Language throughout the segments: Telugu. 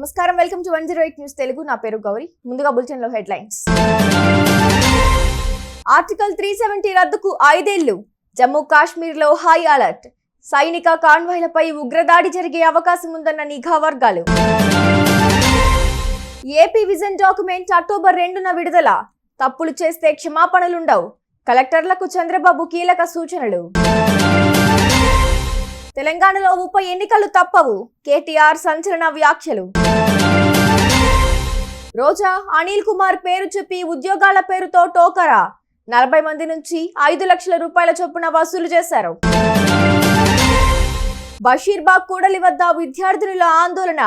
నమస్కారం. Welcome to one zero eight news Telugu నా పేరు గౌరీ. ముందుగా బులెటిన్లో హెడ్లైన్స్. ఆర్టికల్ త్రీ సెవెంటీ రద్దుకు ఐదేళ్ళు. జమ్మూ కాశ్మీర్లో హై అలర్ట్. సైనిక కాన్వాయ్లపై ఉగ్రదాడి జరిగే అవకాశం ఉందన్న నిఘా వర్గాలు. ఏపీ విజన్ డాక్యుమెంట్ అక్టోబర్ రెండున విడుదల. తప్పులు చేస్తే క్షమాపణలుండవు. కలెక్టర్లకు చంద్రబాబు కీలక సూచనలు. తెలంగాణలో ఉప ఎన్నికలు తప్పవు. కేటీఆర్ సంచలన వ్యాఖ్యలు. రోజా అనిల్ కుమార్ పేరు చెప్పి ఉద్యోగాల పేరుతో టోకరా. నలభై మంది నుంచి ఐదు లక్షల రూపాయల చొప్పున వసూలు చేశారు. బషీర్బాగ్ కూడలి వద్ద విద్యార్థినుల ఆందోళన.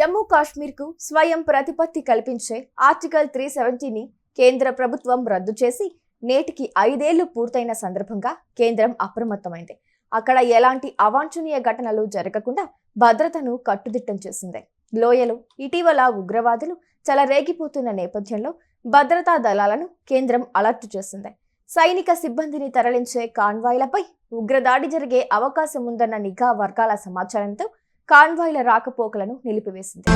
జమ్మూ కాశ్మీర్కు స్వయం ప్రతిపత్తి కల్పించే ఆర్టికల్ త్రీ సెవెంటీని కేంద్ర ప్రభుత్వం రద్దు చేసి నేటికి ఐదేళ్ళు పూర్తయిన సందర్భంగా కేంద్రం అప్రమత్తమైంది. అక్కడ ఎలాంటి అవాంఛనీయ ఘటనలు జరగకుండా భద్రతను కట్టుదిట్టం చేసింది. లోయలో ఇటీవల ఉగ్రవాదులు చెలరేగిపోతున్న నేపథ్యంలో భద్రతా దళాలను కేంద్రం అలర్ట్ చేసింది. సైనిక సిబ్బందిని తరలించే కాన్వాయ్లపై ఉగ్రదాడి జరిగే అవకాశం ఉందన్న నిఘా వర్గాల సమాచారంతో కాన్వాయ్ల రాకపోకలను నిలిపివేసింది.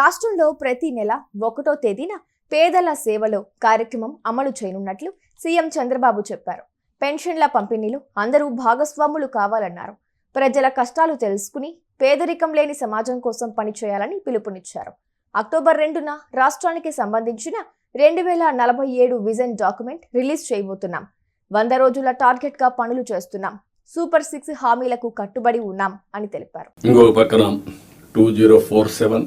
రాష్ట్రంలో ప్రతి నెల ఒకటో తేదీన పేదల సేవలో కార్యక్రమం అమలు చేయనున్నట్లు సీఎం చంద్రబాబు చెప్పారు. పెన్షన్ల పంపిణీలో అందరూ భాగస్వాములు కావాలన్నారు. ప్రజల కష్టాలు తెలుసుకుని పేదరికం లేని సమాజం కోసం పనిచేయాలని పిలుపునిచ్చారు. అక్టోబర్ రెండున రాష్ట్రానికి సంబంధించిన రెండు వేల నలభై ఏడు విజన్ డాక్యుమెంట్ రిలీజ్ చేయబోతున్నాం. వంద రోజుల టార్గెట్గా పనులు చేస్తున్నాం. సూపర్ సిక్స్ హామీలకు కట్టుబడి ఉన్నాం అని తెలిపారు. ఇంకో పక్కన two zero four seven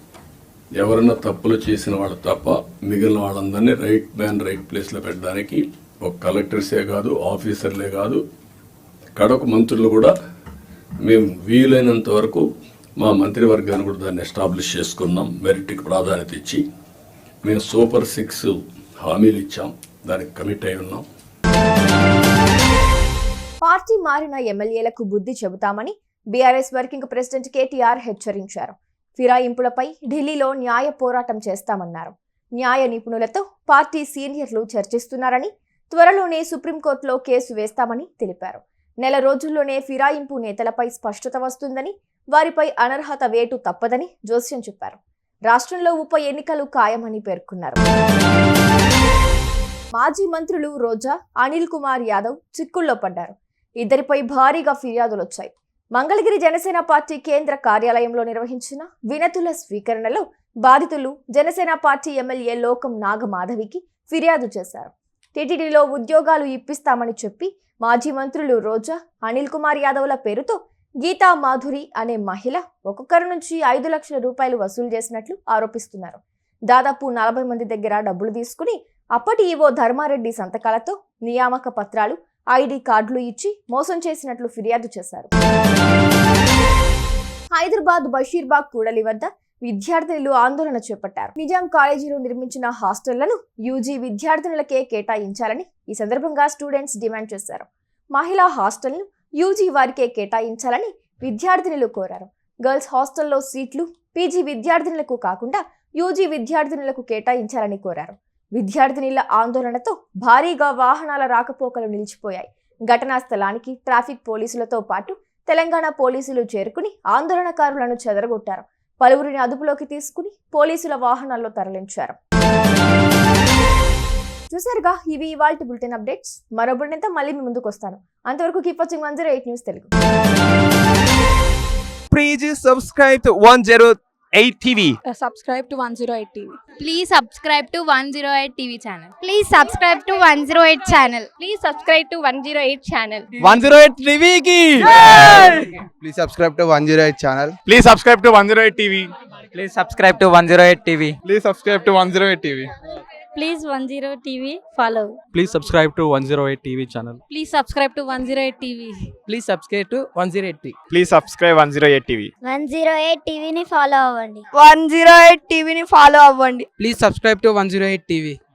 ఎవరైనా తప్పులు చేసిన వాళ్ళు తప్ప మిగిలిన వాళ్ళందరినీ రైట్ మ్యాన్ రైట్ ప్లేస్లో పెట్టడానికి ఒక కలెక్టర్సే కాదు ఆఫీసర్లే కాదు. కడకు మంత్రులు కూడా మేము వీలైనంత వరకు మా మంత్రివర్గాన్ని కూడా దాన్ని ఎస్టాబ్లిష్ చేసుకున్నాం మెరిట్కి ప్రాధాన్యత ఇచ్చి. మేము సూపర్ సిక్స్ హామీలు ఇచ్చాం దానికి కమిట్ అయి ఉన్నాం. పార్టీ మారిన ఎమ్మెల్యేలకు బుద్ధి చెబుతామని బీఆర్ఎస్ వర్కింగ్ ప్రెసిడెంట్ కేటీఆర్ హెచ్చరించారు. ఫిరాయింపులపై ఢిల్లీలో న్యాయ పోరాటం చేస్తామన్నారు. న్యాయ నిపుణులతో పార్టీ సీనియర్లు చర్చిస్తున్నారని త్వరలోనే సుప్రీంకోర్టులో కేసు వేస్తామని తెలిపారు. నెల రోజుల్లోనే ఫిరాయింపు నేతలపై స్పష్టత వస్తుందని వారిపై అనర్హత వేటు తప్పదని జోస్యం చెప్పారు. రాష్ట్రంలో ఉప ఎన్నికలు ఖాయమని పేర్కొన్నారు. మాజీ మంత్రులు రోజా అనిల్ కుమార్ యాదవ్ చిక్కుల్లో పడ్డారు. ఇద్దరిపై భారీగా ఫిర్యాదులు వచ్చాయి మంగళగిరి జనసేన పార్టీ కేంద్ర కార్యాలయంలో నిర్వహించిన వినతుల స్వీకరణలో బాధితులు జనసేన పార్టీ ఎమ్మెల్యే లోకం నాగమాధవికి ఫిర్యాదు చేశారు. టీటీడీలో ఉద్యోగాలు ఇప్పిస్తామని చెప్పి మాజీ మంత్రులు రోజా అనిల్ కుమార్ యాదవ్ల పేరుతో గీతా మాధురి అనే మహిళ ఒక్కొక్కరి నుంచి ఐదు లక్షల రూపాయలు వసూలు చేసినట్లు ఆరోపిస్తున్నారు. దాదాపు నలభై మంది దగ్గర డబ్బులు తీసుకుని అప్పటి ఈవో ధర్మారెడ్డి సంతకాలతో నియామక పత్రాలు ఐడి కార్డులు ఇచ్చి మోసం చేసినట్లు ఫిర్యాదు చేశారు. హైదరాబాద్ బషీర్బాగ్ కూడలి వద్ద విద్యార్థినులు ఆందోళన చేపట్టారు. నిజాం కాలేజీలో నిర్మించిన హాస్టళ్ళను యూజీ విద్యార్థినులకే కేటాయించాలని ఈ సందర్భంగా స్టూడెంట్స్ డిమాండ్ చేశారు. మహిళా హాస్టల్ను యూజీ వారికే కేటాయించాలని విద్యార్థినులు కోరారు. గర్ల్స్ హాస్టల్లో సీట్లు పీజీ విద్యార్థినులకు కాకుండా యూజీ విద్యార్థినులకు కేటాయించాలని కోరారు. విద్యార్థినిల ఆందోళనతో భారీగా వాహనాల రాకపోకలు నిలిచిపోయాయి. ఘటనా స్థలానికి ట్రాఫిక్ పోలీసులతో పాటు తెలంగాణ పోలీసులు చేరుకుని ఆందోళనకారులను చెదరగొట్టారు. పలువురిని అదుపులోకి తీసుకుని పోలీసుల వాహనాల్లో తరలించారు. చూసారుగా ఇవి ఇవాళ బులెటిన్ అప్డేట్స్. మరో బులెటిన్తో మళ్ళీ మీ ముందుకు వస్తాను. అంతవరకు keep watching one zero eight news Telugu. Please subscribe one zero 108 TV. uh, subscribe to 108 TV. Please subscribe to 108 TV channel. Please subscribe to 108 channel. Please subscribe to 108 channel. 108 TV ki. Please subscribe to 108 channel. Please subscribe to 108 TV. Please subscribe to 108 TV. Please subscribe to 108 TV. Please one zero TV follow. Please subscribe to one zero eight TV channel please subscribe to one zero eight TV please subscribe to one zero eight TV please subscribe one zero eight TV one zero eight టీవీని ఫాలో అవ్వండి. వన్ జీరో ఎయిట్ టీవీని ఫాలో అవ్వండి. Please subscribe to one zero eight TV